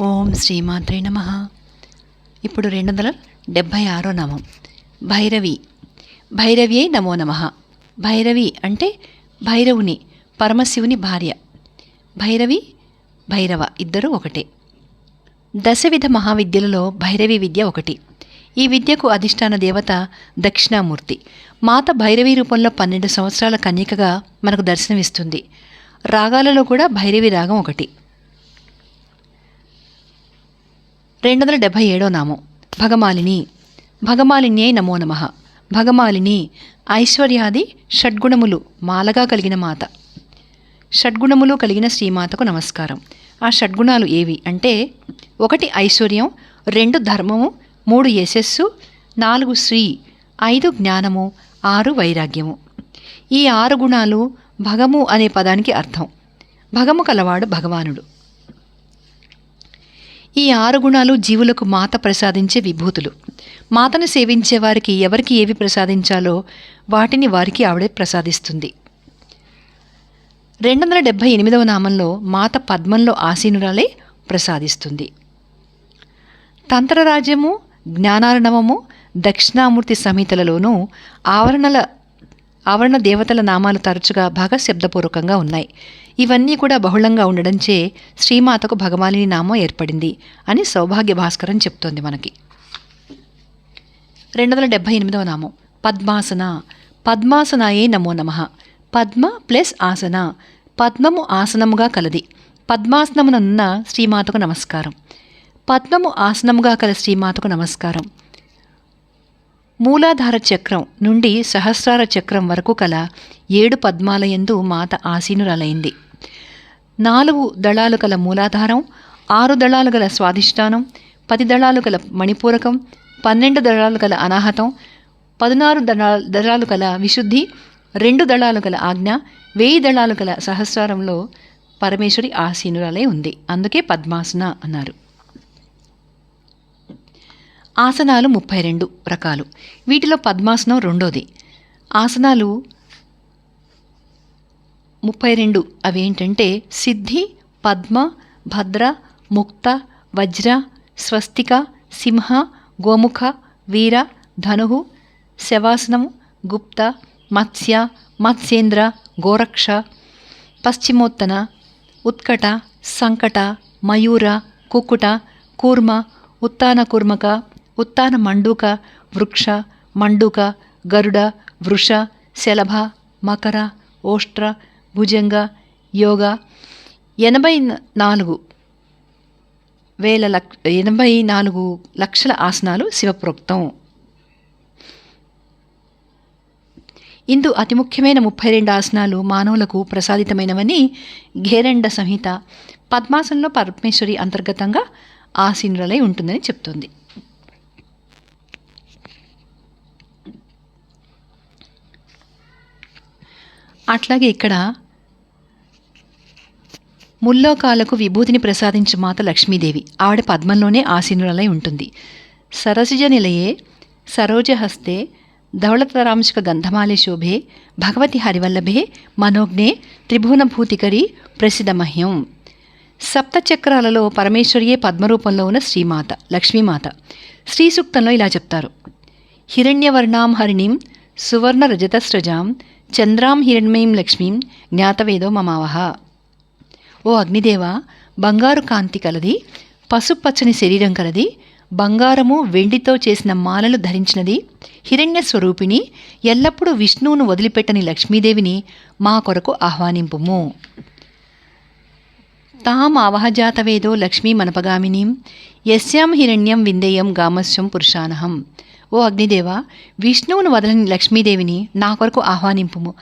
ఓం శ్రీమాత్రే నమ. ఇప్పుడు రెండు వందల డెబ్భై ఆరో నామం. భైరవి. భైరవ్యే నమో నమ. భైరవి అంటే భైరవుని పరమశివుని భార్య. భైరవి భైరవ ఇద్దరు ఒకటే. దశవిధ మహావిద్యలలో భైరవి విద్య ఒకటి. ఈ విద్యకు అధిష్టాన దేవత దక్షిణామూర్తి. మాత భైరవి రూపంలో పన్నెండు సంవత్సరాల కన్యకగా మనకు దర్శనమిస్తుంది. రాగాలలో కూడా భైరవి రాగం ఒకటి. రెండు వందల డెబ్భై ఏడో నామం. భగమాలిని. భగమాలిన్యే నమో నమ. భగమాలిని ఐశ్వర్యాది షడ్గుణములు మాలగా కలిగిన మాత. షడ్గుణములు కలిగిన శ్రీమాతకు నమస్కారం. ఆ షడ్గుణాలు ఏవి అంటే ఒకటి ఐశ్వర్యం రెండు ధర్మము మూడు యశస్సు నాలుగు శ్రీ ఐదు జ్ఞానము ఆరు వైరాగ్యము. ఈ ఆరు గుణాలు భగము అనే పదానికి అర్థం. భగము కలవాడు భగవానుడు. ఈ ఆరు గుణాలు జీవులకు మాత ప్రసాదించే విభూతులు. మాతను సేవించే వారికి ఎవరికి ఏవి ప్రసాదించాలో వాటిని వారికి ఆవిడే ప్రసాదిస్తుంది. రెండు వందల డెబ్భై ఎనిమిదవ నామంలో మాత పద్మంలో ఆసీనురాలే ప్రసాదిస్తుంది. తంత్రరాజ్యము జ్ఞానార్ణవము దక్షిణామూర్తి సంహితలలోనూ ఆవరణల ఆవరణ దేవతల నామాలు తరచుగా భాగశబ్దపూర్వకంగా ఉన్నాయి. ఇవన్నీ కూడా బహుళంగా ఉండడంచే శ్రీమాతకు భగవాలిని నామం ఏర్పడింది అని సౌభాగ్య భాస్కరం చెప్తోంది మనకి. రెండు వందల డెబ్భై ఎనిమిదవ నామం. పద్మాసన. పద్మాసనాయే నమో నమ. పద్మ ప్లస్ ఆసన. పద్మము ఆసనముగా కలది. పద్మాసనమునున్న శ్రీమాతకు నమస్కారం. పద్మము ఆసనముగా కల శ్రీమాతకు నమస్కారం. మూలాధార చక్రం నుండి సహస్రార చక్రం వరకు కల ఏడు పద్మాలయందు మాత ఆసీనురాలైంది. నాలుగు దళాలు గల మూలాధారం ఆరు దళాలు గల స్వాధిష్టానం పది దళాలు గల మణిపూరకం పన్నెండు దళాలు గల అనాహతం పదినారు దళాలు దళాలు గల విశుద్ధి రెండు దళాలు గల ఆజ్ఞ వెయ్యి దళాలు గల సహస్రారంలో పరమేశ్వరి ఆసీనురాలై ఉంది. అందుకే పద్మాసన అన్నారు. ఆసనాలు ముప్పై రెండు రకాలు. వీటిలో పద్మాసనం రెండోది. ఆసనాలు ముప్పై రెండు అవేంటంటే సిద్ధి పద్మ భద్ర ముక్త వజ్ర స్వస్తిక సింహ గోముఖ వీర ధనుహు శవాసనము గుప్త మత్స్య మత్స్యేంద్ర గోరక్ష పశ్చిమోత్తన ఉత్కట సంకట మయూర కుక్కుట కూర్మ ఉత్తాన కుర్మక ఉత్తాన మండూక వృక్ష మండూక గరుడ వృష శలభ మకర ఓష్ట్ర భుజంగ యోగ. ఎనభై నాలుగు వేల లక్ ఎనభై నాలుగు లక్షల ఆసనాలు శివప్రోక్తం. ఇందు అతి ముఖ్యమైన ముప్పై రెండు ఆసనాలు మానవులకు ప్రసాదితమైనవని ఘేరండ సంహిత పద్మాసనంలో పరమేశ్వరి అంతర్గతంగా ఆసీనులై ఉంటుందని చెప్తుంది. అట్లాగే ఇక్కడ ముల్లోకాలకు విభూతిని ప్రసాదించు మాత లక్ష్మీదేవి. ఆవిడ పద్మంలోనే ఆసీనులై ఉంటుంది. సరసిజ నిలయే సరోజహస్తే ధవళతరాంశక గంధమాలే శోభే భగవతి హరివల్లభే మనోజ్ఞే త్రిభువనభూతికరి ప్రసిద్ధమహ్యం సప్తచక్రాలలో పరమేశ్వరియే పద్మరూపంలో ఉన్న శ్రీమాత లక్ష్మీమాత. శ్రీ సూక్తంలో ఇలా చెప్తారు. హిరణ్యవర్ణాం హరిణీం సువర్ణ రజతస్రజాం చంద్రాం హిరణ్మయీం లక్ష్మీం జ్ఞాతవేదో మమావహ. ఓ అగ్నిదేవ బంగారు కాంతి కలది పసుపచ్చని శరీరం కలది బంగారము వెండితో చేసిన మాలలు ధరించినది హిరణ్య స్వరూపిణి ఎల్లప్పుడూ విష్ణువును వదిలిపెట్టని లక్ష్మీదేవిని మా కొరకు ఆహ్వానింపుము. తాం అవహజాతవేదో లక్ష్మీ మనపగామినీం యస్యాం హిరణ్యం విందేయం గామస్యం పురుషానహం. ఓ అగ్నిదేవ విష్ణువును వదలని లక్ష్మీదేవిని నా కొరకు ఆహ్వానింపుము.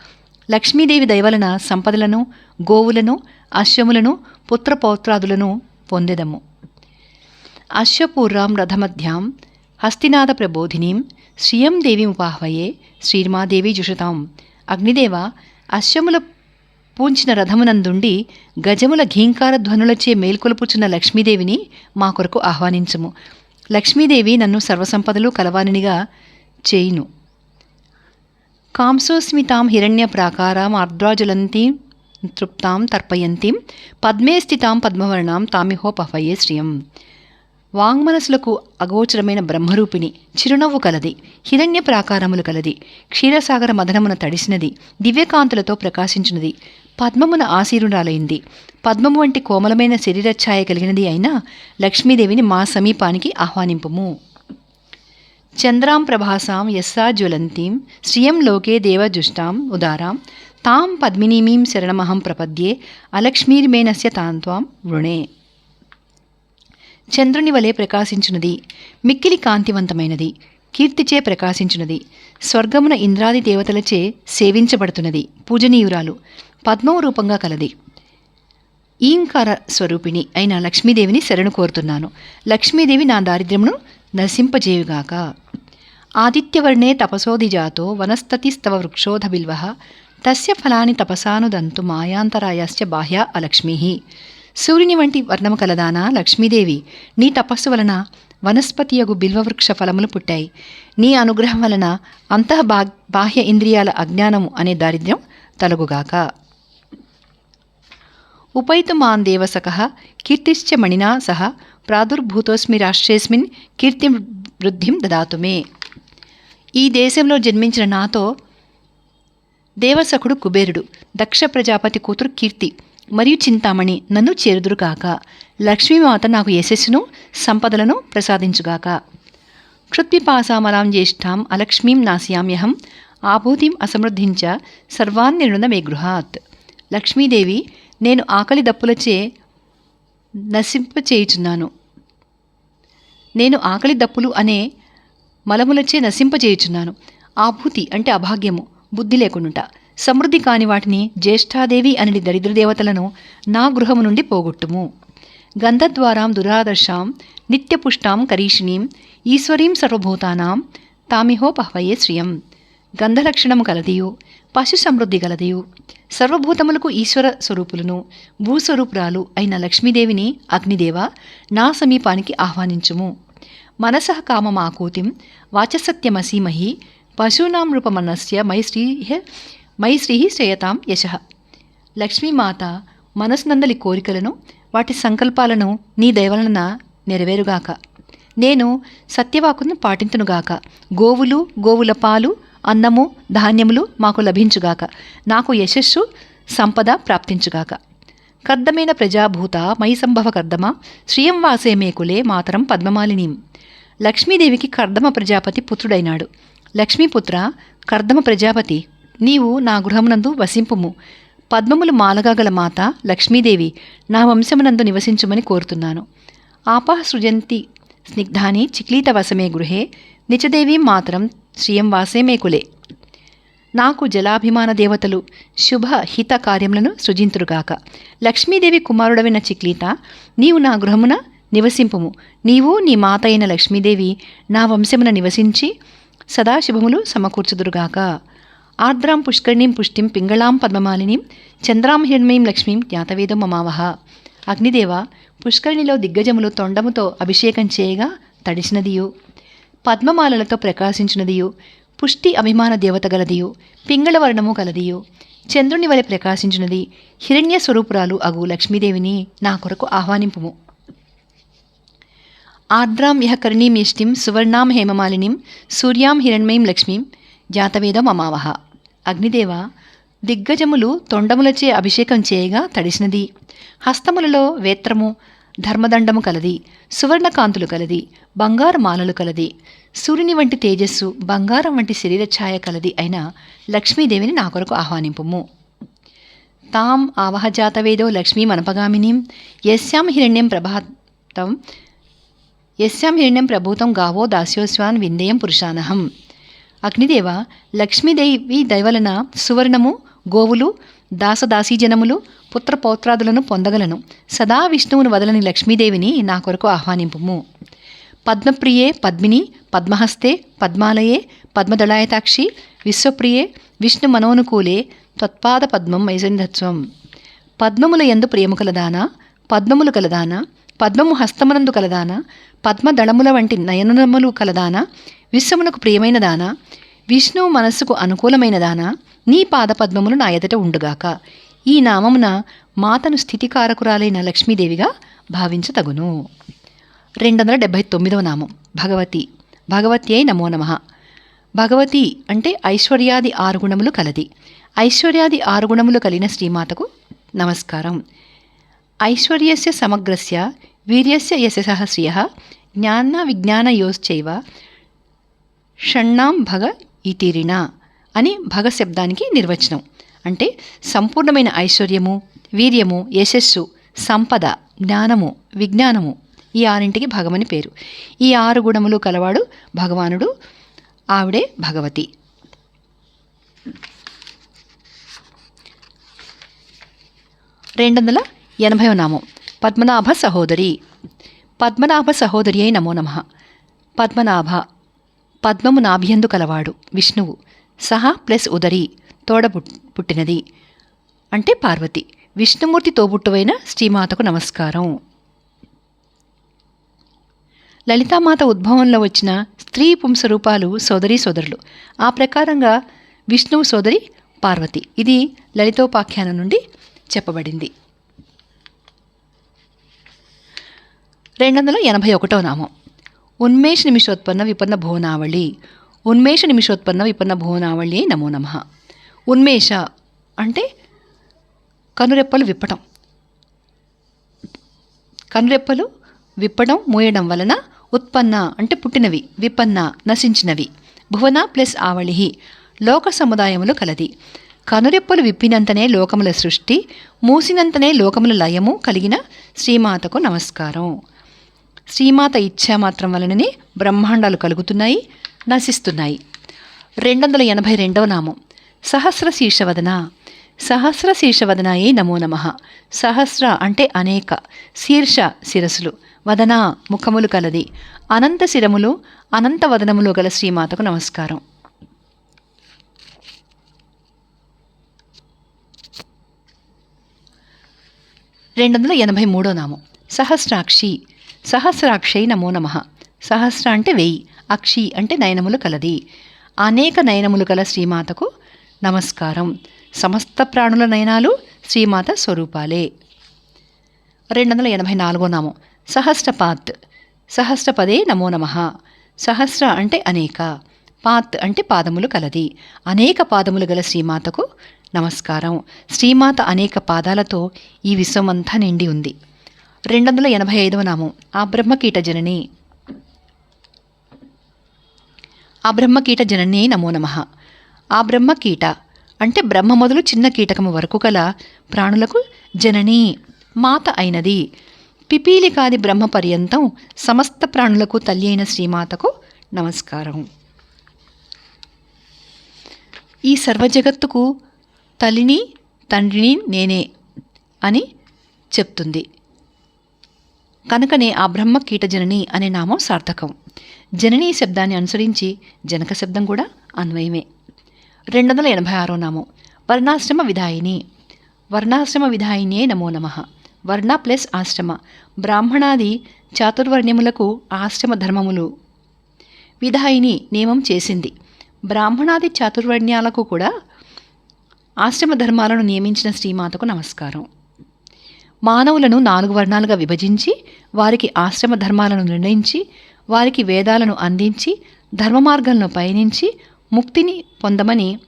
లక్ష్మీదేవి దయవలన సంపదలను గోవులను అశ్వములను పుత్రపౌత్రాదులను పొందెదము. అశ్వపూర్వాం రథమధ్యాం హస్తినాథ ప్రబోధినీం శ్రియం దేవిముపాహ్వయే శ్రీర్మాదేవి జుషతాం. అగ్నిదేవ అశ్వముల పూంచిన రథమునందుండి గజముల ఘీంకార ధ్వనులచే మేల్కొలుపుచున్న లక్ష్మీదేవిని మా కొరకు ఆహ్వానించము. లక్ష్మీదేవి నన్ను సర్వసంపదలు కలవానినిగా చేయును. కాంసోస్మితాం హిరణ్య ప్రాకారాం ఆర్ద్రాజులంతీం తృప్తాం తర్పయంతీం పద్మే స్థితాం పద్మవర్ణాం తామిహోపహయే శ్రియం. వాంగ్మనసులకు అగోచరమైన బ్రహ్మరూపిణి చిరునవ్వు కలది హిరణ్య ప్రాకారములు కలది క్షీరసాగర మదనమున తడిసినది దివ్యకాంతులతో ప్రకాశించినది పద్మమున ఆశీరురాలైంది పద్మము వంటి కోమలమైన శరీరఛాయ కలిగినది అయినా లక్ష్మీదేవిని మా సమీపానికి ఆహ్వానింపము. చంద్రాం ప్రభాసాం యస్సా జ్వలంతీం శ్రియం లోకే దేవజుష్టాం ఉదారాం తాం పద్మినీమీం శరణమహం ప్రపద్యే అలక్ష్మీర్మేనస్య తాంత్వాం వృణే. చంద్రుని వలె ప్రకాశించున్నది మిక్కిలి కాంతివంతమైనది కీర్తిచే ప్రకాశించున్నది స్వర్గమున ఇంద్రాది దేవతలచే సేవించబడుతున్నది పూజనీయురాలు. పద్మరూపంగా కలది. ఈంకార స్వరూపిణి అయిన లక్ష్మీదేవిని శరణు కోరుతున్నాను. లక్ష్మీదేవి నా దారిద్ర్యమును నశింపజేయుగాక. ఆదిత్యవర్ణే తపసోధిజాతో వనస్తతిస్తవ వృక్షోధ బిల్వ తస్య ఫలాని తపసానుదంతు మాయాంతరాయశ్చ బాహ్య అలక్ష్మీ. సూర్యుని వంటి వర్ణము కలదానా లక్ష్మీదేవి? నీ తపస్సు వలన వనస్పతియగు బిల్వవృక్ష ఫలములు పుట్టాయి. నీ అనుగ్రహం వలన అంతః బా బాహ్య ఇంద్రియాల అజ్ఞానము అనే దారిద్ర్యం తలుగుగాక. ఉపైతుమాన్ మాన్ కీర్తిశ్చ మణినా సహ ప్రాదుర్భూతోస్మి రాష్ట్రేస్మిన్ కీర్తి వృద్ధిం దదాతు మే ఈ దేశంలో జన్మించిన నాతో దేవసకుడు కుబేరుడు దక్ష ప్రజాపతి కూతురు కీర్తి మరియు చింతామణి నన్ను చేరుదురుగాక లక్ష్మీమాత నాకు యశస్సును సంపదలను ప్రసాదించుగాక క్షుత్పిపాసామలాం జ్యేష్ఠాం అలక్ష్మీం నాశయామ్యహం ఆభూతిం అసమృద్ధించ సర్వాన్ నిర్ణద మే గృహాత్. లక్ష్మీదేవి నేను ఆకలి దప్పులచే నశింపచేయుచున్నాను. నేను ఆకలి దప్పులు అనే మలములచే నశింపచేయుచున్నాను. ఆభూతి అంటే అభాగ్యము బుద్ధి లేకుండా సమృద్ధి కాని వాటిని జ్యేష్ఠాదేవి అని దరిద్ర దేవతలను నా గృహము నుండి పోగొట్టుము. గంధద్వారాం దురాదర్శాం నిత్యపుష్టాం కరీషిణీం ఈశ్వరీం సర్వభూతానాం తామిహోపహ్వయే శ్రియం. గంధలక్షణము కలదియు పశు సమృద్ధి గలదియు. సర్వభూతములకు ఈశ్వర స్వరూపులను భూస్వరూపురాలు అయిన లక్ష్మీదేవిని అగ్నిదేవ నా సమీపానికి ఆహ్వానించుము. మనసః కామమాకూతిం వాచసత్యమసీమహి పశూనాం రూపమనస్య మై శ్రీ మై శ్రేయతాం యశ. లక్ష్మీమాత మనసునందలి కోరికలను వాటి సంకల్పాలను నీ దయవలన నెరవేరుగాక. నేను సత్యవాకును పాటింతునుగాక. గోవులు గోవుల పాలు అన్నము ధాన్యములు మాకు లభించుగాక. నాకు యశస్సు సంపద ప్రాప్తించుగాక. కర్దమైన ప్రజాభూత మై సంభవ కర్దమ శ్రియం వాసే మేకులే మాతరం పద్మమాలినీం. లక్ష్మీదేవికి కర్దమ ప్రజాపతి పుత్రుడైనాడు. లక్ష్మీపుత్ర కర్దమ ప్రజాపతి నీవు నా గృహమునందు వసింపుము. పద్మములు మాలగా గల మాత లక్ష్మీదేవి నా వంశమునందు నివసించుమని కోరుతున్నాను. ఆపా సృజంతి స్నిగ్ధాని చిక్లీతవసమే గృహే నిచదేవీం మాత్రం శ్రియం వాసే మే కులే. నాకు జలాభిమాన దేవతలు శుభ హిత కార్యములను సృజింతురుగాక లక్ష్మీదేవి కుమారుడవైన చిక్లీత నీవు నా గృహమున నివసింపుము. నీవు నీ మాత అయిన లక్ష్మీదేవి నా వంశమున నివసించి సదాశుభములు సమకూర్చుదురుగాక ఆర్ద్రాం పుష్కరిణీం పుష్టిం పింగళాం పద్మమాలినీం చంద్రాం హిరణ్మయీం లక్ష్మీం జ్ఞాతవేదం మమావహ. అగ్నిదేవ పుష్కరిణిలో దిగ్గజములు తొండముతో అభిషేకం చేయగా తడిసినదియు. పద్మమాలలతో ప్రకాశించినదియు. పుష్టి అభిమాన దేవత గలదియు. పింగళ వర్ణము గలదియు చంద్రుని వలె ప్రకాశించినది. హిరణ్య స్వరూపురాలు అగు లక్ష్మీదేవిని నా కొరకు ఆహ్వానింపుము. ఆర్ద్రాం ఇహ కర్ణీం సువర్ణాం హేమమాలినిం సూర్యాం హిరణ్మయీం లక్ష్మీం జాతవేదం అమావహ. అగ్నిదేవ దిగ్గజములు తొండములచే అభిషేకం చేయగా తడిసినది. హస్తములలో వేత్రము ధర్మదండము కలది సువర్ణకాంతులు కలది బంగారు మాలలు కలది సూర్యుని వంటి తేజస్సు బంగారం వంటి శరీర ఛాయ కలది అయిన లక్ష్మీదేవిని నా కొరకు ఆహ్వానింపుము. తాం ఆవహజాతవేదో లక్ష్మీ అనపగామినీం యస్యాం హిరణ్యం ప్రభాతం యస్యాం హిరణ్యం ప్రభూతం గావో దాస్యోస్వాన్ విందేయం పురుషానహం. అగ్నిదేవ లక్ష్మీదేవి దయవలన సువర్ణము గోవులు దాసదాసీజనములు పుత్రపౌత్రాదులను పొందగలను. సదా విష్ణువును వదలని లక్ష్మీదేవిని నా కొరకు ఆహ్వానింపుము. పద్మప్రియే పద్మిని పద్మహస్తే పద్మాలయే పద్మదళాయతాక్షి విశ్వప్రియే విష్ణు మనోనుకూలే త్వత్పాద పద్మం మైసంధత్వం పద్మముల ఎందు ప్రియము కలదానా? పద్మములు కలదానా? పద్మము హస్తమునందు కలదానా? పద్మదళముల వంటి నయనములు కలదానా? విశ్వమునకు ప్రియమైన దానా విష్ణువు మనస్సుకు అనుకూలమైనదానా నీ పాదపద్మములు నా ఎదుట ఉండుగాక. ఈ నామమున మాతను స్థితికారకురాలైన లక్ష్మీదేవిగా భావించతగును రెండు వందల డెబ్భై తొమ్మిదవ నామం. భగవతి. భగవతి అయి నమో నమ. భగవతి అంటే ఐశ్వర్యాది ఆరు గుణములు కలది. ఐశ్వర్యాది ఆరు గుణములు కలిగిన శ్రీమాతకు నమస్కారం. ఐశ్వర్యస్య సమగ్రస్య వీర్యస్య యశసః శ్రియ జ్ఞాన విజ్ఞానయోశ్చైవ షణ్ణాం భగ ఇతిరిణ అని భగశబ్దానికి నిర్వచనం. అంటే సంపూర్ణమైన ఐశ్వర్యము వీర్యము యశస్సు సంపద జ్ఞానము విజ్ఞానము ఈ ఆరింటికి భగమని పేరు. ఈ ఆరు గుణములు కలవాడు భగవానుడు ఆవిడే భగవతి. రెండు వందల ఎనభైవ నామం. పద్మనాభ సహోదరి. పద్మనాభ సహోదరి అయి నమో నమ. పద్మనాభ పద్మము నాభ్యందు కలవాడు. విష్ణువు. సహా ప్లస్ ఉదరి తోడ పుట్టినది. అంటే పార్వతి. విష్ణుమూర్తి తోబుట్టువైన శ్రీమాతకు నమస్కారం. లలితామాత ఉద్భవంలో వచ్చిన స్త్రీ పుంస రూపాలు సోదరీ సోదరులు. ఆ ప్రకారంగా విష్ణువు సోదరి పార్వతి. ఇది లలితోపాఖ్యానం నుండి చెప్పబడింది. రెండు వందల ఎనభై ఒకటో నామం. ఉన్మేష నిమిషోత్పన్న విపన్న భువనావళి. ఉన్మేష నిమిషోత్పన్న విపన్న భువనావళి నమో నమ. ఉన్మేష అంటే కనురెప్పలు విప్పటం. కనురెప్పలు విప్పడం మూయడం వలన ఉత్పన్న అంటే పుట్టినవి విపన్న నశించినవి. భువన ప్లస్ ఆవళి లోక సముదాయములు కలది. కనురెప్పలు విప్పినంతనే లోకముల సృష్టి మూసినంతనే లోకముల లయము కలిగిన శ్రీమాతకు నమస్కారం. శ్రీమాత ఇచ్ఛా మాత్రం వలననే బ్రహ్మాండాలు కలుగుతున్నాయి నశిస్తున్నాయి. రెండు వందల ఎనభై రెండవ నామం. సహస్ర శీర్షవదన సహస్ర శీర్షవదనాయే నమో నమ. సహస్ర అంటే అనేక శీర్ష శిరస్సులు వదన ముఖములు కలది. అనంత శిరములు అనంత వదనములు గల శ్రీమాతకు నమస్కారం. రెండు వందల ఎనభై మూడో నామం. సహస్రాక్షి. సహస్రాక్షై నమో నమ. సహస్ర అంటే వెయ్యి అక్షి అంటే నయనములు కలది. అనేక నయనములు గల శ్రీమాతకు నమస్కారం. సమస్త ప్రాణుల నయనాలు శ్రీమాత స్వరూపాలే. రెండు వందల ఎనభై నాలుగో నామం. సహస్రపాత్. సహస్రపదే నమో నమ. సహస్ర అంటే అనేక. పాత్ అంటే పాదములు కలది. అనేక పాదములు గల శ్రీమాతకు నమస్కారం. శ్రీమాత అనేక పాదాలతో ఈ విశ్వమంతా నిండి ఉంది. రెండు వందల ఎనభై ఐదవ నామం. ఆ బ్రహ్మకీట జనని ఆ బ్రహ్మకీట జనని నమో నమ. ఆ బ్రహ్మకీట అంటే బ్రహ్మ మొదలు చిన్న కీటకము వరకు గల ప్రాణులకు జనని మాత అయినది. పిపీలికాది బ్రహ్మ పర్యంతం సమస్త ప్రాణులకు తల్లి అయిన శ్రీమాతకు నమస్కారం. ఈ సర్వజగత్తుకు తల్లిని తండ్రిని నేనే అని చెప్తుంది. కనుకనే ఆ బ్రహ్మ కీటజనని అనే నామం సార్థకం. జననీ శబ్దాన్ని అనుసరించి జనక శబ్దం కూడా అన్వయమే. రెండు వందల ఎనభై ఆరో నామం. వర్ణాశ్రమ విధాయిని. వర్ణాశ్రమ విధాయినే నమో నమ. వర్ణ ప్లస్ ఆశ్రమ. బ్రాహ్మణాది చాతుర్వర్ణ్యములకు ఆశ్రమ ధర్మములు. విధాయిని నియమం చేసింది. బ్రాహ్మణాది చాతుర్వర్ణ్యాలకు కూడా ఆశ్రమ ధర్మాలను నియమించిన శ్రీమాతకు నమస్కారం. మానవులను నాలుగు వర్ణాలుగా విభజించి వారికి ఆశ్రమ ధర్మాలను నిర్ణయించి వారికి వేదాలను అందించి ధర్మ మార్గంలో పయనించి ముక్తిని పొందమని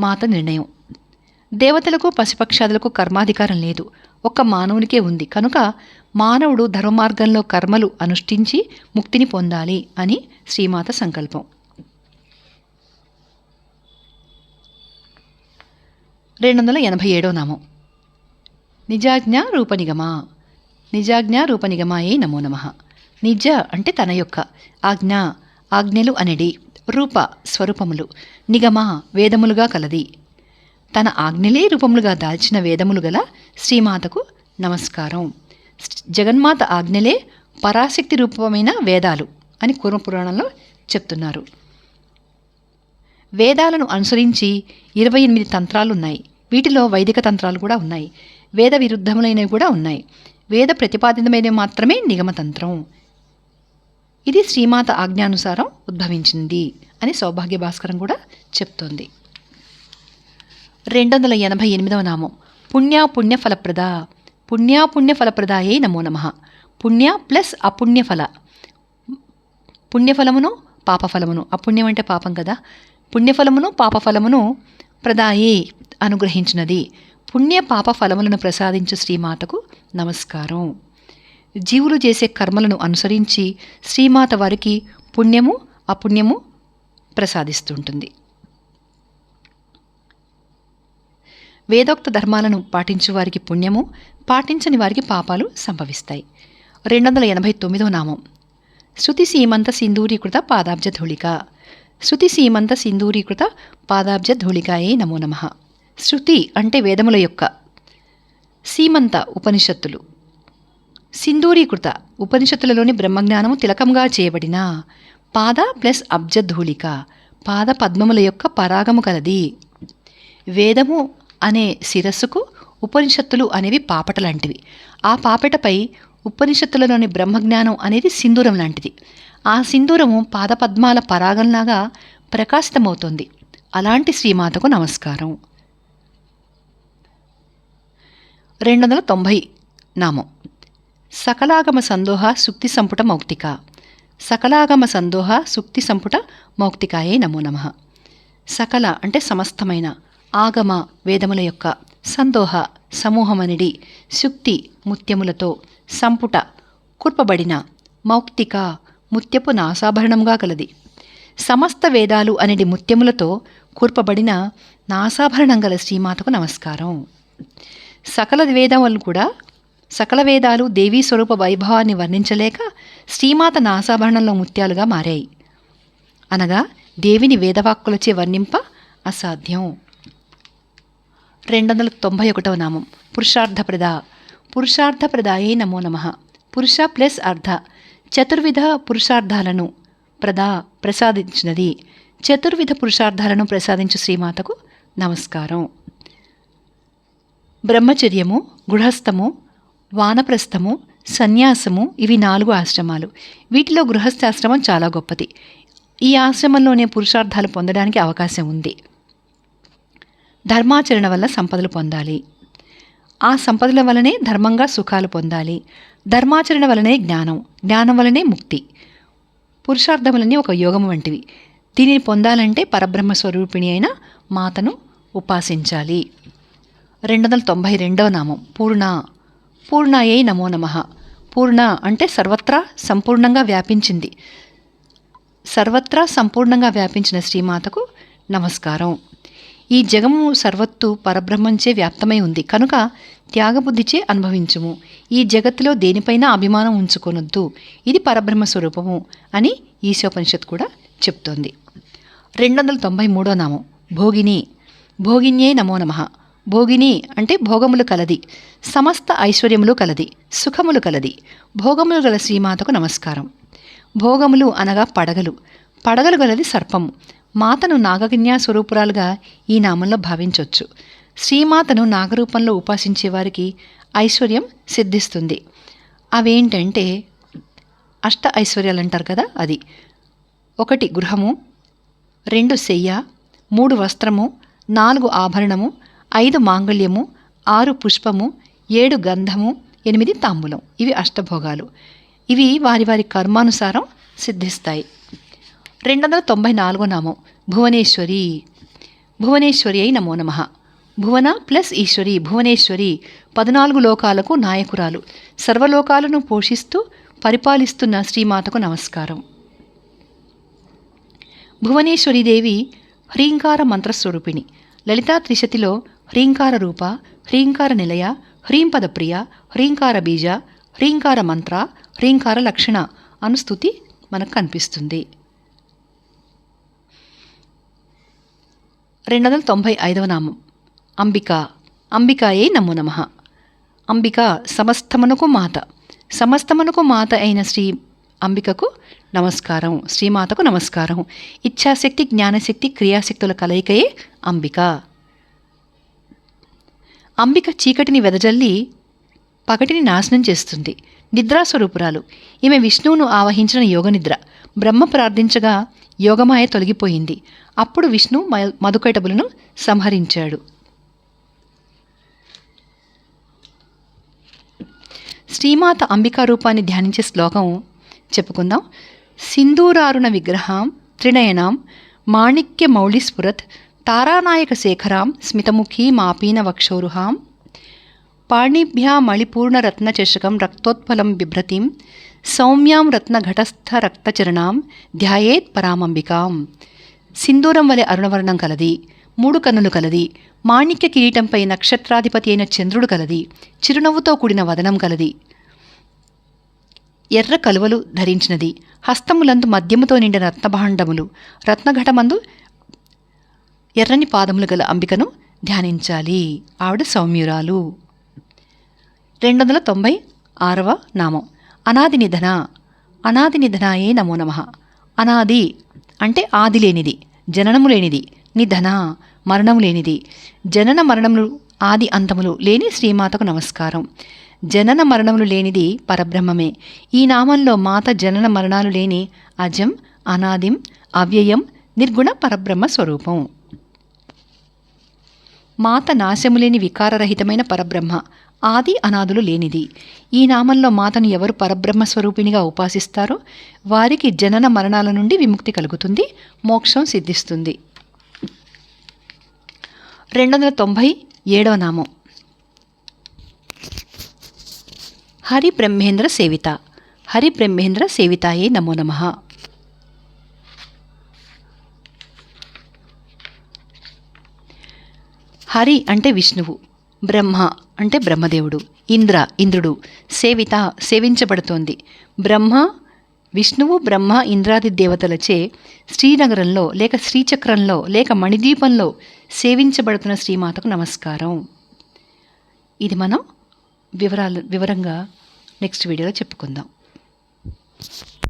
మాత నిర్ణయం. దేవతలకు పశుపక్షాదులకు కర్మాధికారం లేదు. ఒక్క మానవునికే ఉంది. కనుక మానవుడు ధర్మ మార్గంలో కర్మలు అనుష్ఠించి ముక్తిని పొందాలి అని శ్రీమాత సంకల్పం. రెండు వందల ఎనభై ఏడో నామం. నిజాజ్ఞ రూపనిగమ నిజాజ్ఞ రూపనిగమాయే నమో నమ. నిజ అంటే తన యొక్క. ఆజ్ఞ ఆజ్ఞలు అనడి రూప స్వరూపములు. నిగమ వేదములుగా కలది. తన ఆజ్ఞలే రూపములుగా దాల్చిన వేదములు గల శ్రీమాతకు నమస్కారం. జగన్మాత ఆజ్ఞలే పరాశక్తి రూపమైన వేదాలు అని కూర్మపురాణంలో చెప్తున్నారు. వేదాలను అనుసరించి ఇరవై ఎనిమిది తంత్రాలు ఉన్నాయి వీటిలో వైదిక తంత్రాలు కూడా ఉన్నాయి. వేద విరుద్ధములైనవి కూడా ఉన్నాయి. వేద ప్రతిపాదితమైనవి మాత్రమే నిగమతంత్రం. ఇది శ్రీమాత ఆజ్ఞానుసారం ఉద్భవించింది అని సౌభాగ్య భాస్కరం కూడా చెప్తోంది. రెండు వందల ఎనభై ఎనిమిదవ నామం. పుణ్య పుణ్యఫలప్రద పుణ్య ఫలప్రదాయే నమో నమ. పుణ్య ప్లస్ అపుణ్యఫల. పుణ్యఫలమును పాపఫలమును. అపుణ్యం అంటే పాపం కదా. పుణ్యఫలమును పాపఫలమును ప్రదాయే అనుగ్రహించినది. పుణ్య పాప ఫలములను ప్రసాదించు శ్రీమాతకు నమస్కారం. జీవులు చేసే కర్మలను అనుసరించి శ్రీమాత వారికి పుణ్యము అపుణ్యము ప్రసాదిస్తుంటుంది. వేదోక్త ధర్మాలను పాటించు వారికి పుణ్యము పాటించని వారికి పాపాలు సంభవిస్తాయి. రెండు వందల ఎనభై తొమ్మిదో నామం. శృతి సీమంత సింధూరీకృత పాదాబ్జ ధూళిక. శృతి సీమంత సింధూరీకృత పాదాబ్జ ధూళికాయే నమో నమః. శృతి అంటే వేదముల యొక్క సీమంత ఉపనిషత్తులు. సింధూరీకృత ఉపనిషత్తులలోని బ్రహ్మజ్ఞానము తిలకంగా చేయబడిన పాద ప్లస్ అబ్జధూళిక పాద పద్మముల యొక్క పరాగము కలది. వేదము అనే శిరస్సుకు ఉపనిషత్తులు అనేవి పాపట లాంటివి. ఆ పాపటపై ఉపనిషత్తులలోని బ్రహ్మజ్ఞానం అనేది సింధూరం లాంటిది. ఆ సింధూరము పాదపద్మాల పరాగంలాగా ప్రకాశితమవుతుంది. అలాంటి శ్రీమాతకు నమస్కారం. రెండు వందల తొంభై నామం. సకలాగమ సందోహ సుక్తి సంపుట మౌక్తిక. సకలాగమ సందోహ సుక్తి సంపుట మౌక్తికాయే నమో నమ. సకల అంటే సమస్తమైన ఆగమ వేదముల యొక్క సందోహ సమూహమనిడి శుక్తి ముత్యములతో సంపుట కుర్పబడిన మౌక్తిక ముత్యపు నాసాభరణంగా కలది సమస్త వేదాలు అనేది ముత్యములతో కూర్పబడిన నాసాభరణం గల శ్రీమాతకు నమస్కారం. సకల వేదములు కూడా సకల వేదాలు దేవీ స్వరూప వైభవాన్ని వర్ణించలేక శ్రీమాత నాసాభరణంలో ముత్యాలుగా మారాయి. అనగా దేవిని వేదవాక్కులచే వర్ణింప అసాధ్యం. రెండు వందల తొంభై ఒకటవ నామం. పురుషార్థప్రద. పురుషార్థప్రదాయే నమో నమ. పురుష ప్లస్ అర్ధ. చతుర్విధ పురుషార్థాలను ప్రదా ప్రసాదించినది. చతుర్విధ పురుషార్థాలను ప్రసాదించు శ్రీమాతకు నమస్కారం. బ్రహ్మచర్యము గృహస్థము వానప్రస్థము సన్యాసము ఇవి నాలుగు ఆశ్రమాలు. వీటిలో గృహస్థాశ్రమం చాలా గొప్పది. ఈ ఆశ్రమంలోనే పురుషార్థాలు పొందడానికి అవకాశం ఉంది. ధర్మాచరణ వల్ల సంపదలు పొందాలి. ఆ సంపదల వలనే ధర్మంగా సుఖాలు పొందాలి. ధర్మాచరణ వలనే జ్ఞానం జ్ఞానం వలనే ముక్తి. పురుషార్థములన్నీ ఒక యోగం వంటివి. దీనిని పొందాలంటే పరబ్రహ్మ స్వరూపిణి అయిన మాతను ఉపాసించాలి. రెండు వందల తొంభై రెండవ నామం. పూర్ణ. పూర్ణాయై నమో నమ. పూర్ణ అంటే సర్వత్రా సంపూర్ణంగా వ్యాపించింది. సర్వత్రా సంపూర్ణంగా వ్యాపించిన శ్రీమాతకు నమస్కారం. ఈ జగము సర్వత్తు పరబ్రహ్మంచే వ్యాప్తమై ఉంది. కనుక త్యాగబుద్ధిచే అనుభవించుము. ఈ జగత్తులో దేనిపైన అభిమానం ఉంచుకొనొద్దు. ఇది పరబ్రహ్మ స్వరూపము అని ఈశోపనిషత్ కూడా చెప్తోంది. రెండు వందల తొంభై మూడో నామం. భోగిని. భోగిన్యే నమో నమ. భోగిని అంటే భోగములు కలది. సమస్త ఐశ్వర్యములు కలది. సుఖములు కలది. భోగములు గల శ్రీమాతకు నమస్కారం. భోగములు అనగా పడగలు. పడగలు గలది సర్పము. మాతను నాగకన్యా స్వరూపురాలుగా ఈ నామంలో భావించవచ్చు శ్రీమాతను నాగరూపంలో ఉపాసించే వారికి ఐశ్వర్యం సిద్ధిస్తుంది. అవేంటంటే అష్ట ఐశ్వర్యాలు అంటారు కదా అది. ఒకటి గృహము రెండు శయ్య మూడు వస్త్రము నాలుగు ఆభరణము ఐదు మాంగళ్యము ఆరు పుష్పము ఏడు గంధము ఎనిమిది తాంబూలం. ఇవి అష్టభోగాలు. ఇవి వారి వారి కర్మానుసారం సిద్ధిస్తాయి. రెండు వందల తొంభై నాలుగో నామం. భువనేశ్వరి. భువనేశ్వరి అయి నమో నమ. భువన ప్లస్ ఈశ్వరి భువనేశ్వరి పద్నాలుగు లోకాలకు నాయకురాలు. సర్వలోకాలను పోషిస్తూ పరిపాలిస్తున్న శ్రీమాతకు నమస్కారం. భువనేశ్వరీదేవి హ్రీంకార మంత్రస్వరూపిణి. లలితా త్రిశతిలో హ్రీంకార రూప హ్రీంకార నిలయ హ్రీంపద ప్రియ హ్రీంకార బీజ హ్రీంకార మంత్ర హ్రీంకార లక్షణ అను స్థుతి మనకు కనిపిస్తుంది రెండు వందల తొంభై ఐదవ నామం అంబిక అంబికాయే నమో నమ అంబిక సమస్తమునకు మాత సమస్తమునకు మాత అయిన శ్రీ అంబికకు నమస్కారం శ్రీమాతకు నమస్కారం ఇచ్ఛాశక్తి జ్ఞానశక్తి క్రియాశక్తుల కలయికయే అంబిక అంబిక చీకటిని వెదజల్లి పగటిని నాశనం చేస్తుంది. నిద్రాస్వరూపురాలు. ఈమె విష్ణువును ఆవహించిన యోగనిద్ర. బ్రహ్మ ప్రార్థించగా యోగమాయ తొలగిపోయింది. అప్పుడు విష్ణు మ- మధుకైటబులను సంహరించాడు. శ్రీమాత అంబికా రూపాన్ని ధ్యానించే శ్లోకం చెప్పుకుందాం. సింధూరారుణ విగ్రహం త్రినయనాం మాణిక్య మౌళిస్ఫురత్ తారానాయక శేఖరాం స్మితముఖీ మాపీన వక్షోరుహాం పాణిభ్యా మళిపూర్ణరత్నచషకం రక్తోత్పలం బిభ్రతిం సౌమ్యాం రత్నఘటస్థ ధ్యాయేత్ పరామంబికాం సింధూరం వలె అరుణవర్ణం కలది మూడు కన్నులు కలది మాణిక్య కిరీటంపై నక్షత్రాధిపతి అయిన చంద్రుడు కలది చిరునవ్వుతో కూడిన వదనం కలది ఎర్ర కలువలు ధరించినది హస్తములందు మద్యముతో నిండిన రత్నభాండములు రత్నఘటమందు ఎర్రని పాదములు గల అంబికను ధ్యానించాలి. ఆవిడ సౌమ్యురాలు. రెండు వందల తొంభై ఆరవ నామం. అనాది నిధన. అనాది నిధనాయే నమో నమ. అనాది అంటే ఆది లేనిది జననము లేనిది నిధన మరణము లేనిది. జనన మరణములు ఆది అంతములు లేని శ్రీమాతకు నమస్కారం. జనన మరణములు లేనిది పరబ్రహ్మమే. ఈ నామంలో మాత జనన మరణాలు లేని అజం అనాదిం అవ్యయం నిర్గుణ పరబ్రహ్మ స్వరూపం. మాత నాశములేని వికారరహితమైన పరబ్రహ్మ ఆది అనాదులు లేనిది. ఈ నామంలో మాతను ఎవరు పరబ్రహ్మ స్వరూపిణిగా ఉపాసిస్తారో వారికి జనన మరణాల నుండి విముక్తి కలుగుతుంది మోక్షం సిద్ధిస్తుంది. రెండు వందల తొంభై ఏడవ నామం. హరి బ్రహ్మేంద్ర సేవిత. హరి బ్రహ్మేంద్ర సేవితాయే నమో నమః. హరి అంటే విష్ణువు బ్రహ్మ అంటే బ్రహ్మదేవుడు ఇంద్ర ఇంద్రుడు సేవిత సేవించబడుతోంది. బ్రహ్మ విష్ణువు బ్రహ్మ ఇంద్రాది దేవతలచే శ్రీనగరంలో లేక శ్రీచక్రంలో లేక మణిదీపంలో సేవించబడుతున్న శ్రీమాతకు నమస్కారం. ఇది మనం వివరాలు వివరంగా నెక్స్ట్ వీడియోలో చెప్పుకుందాం.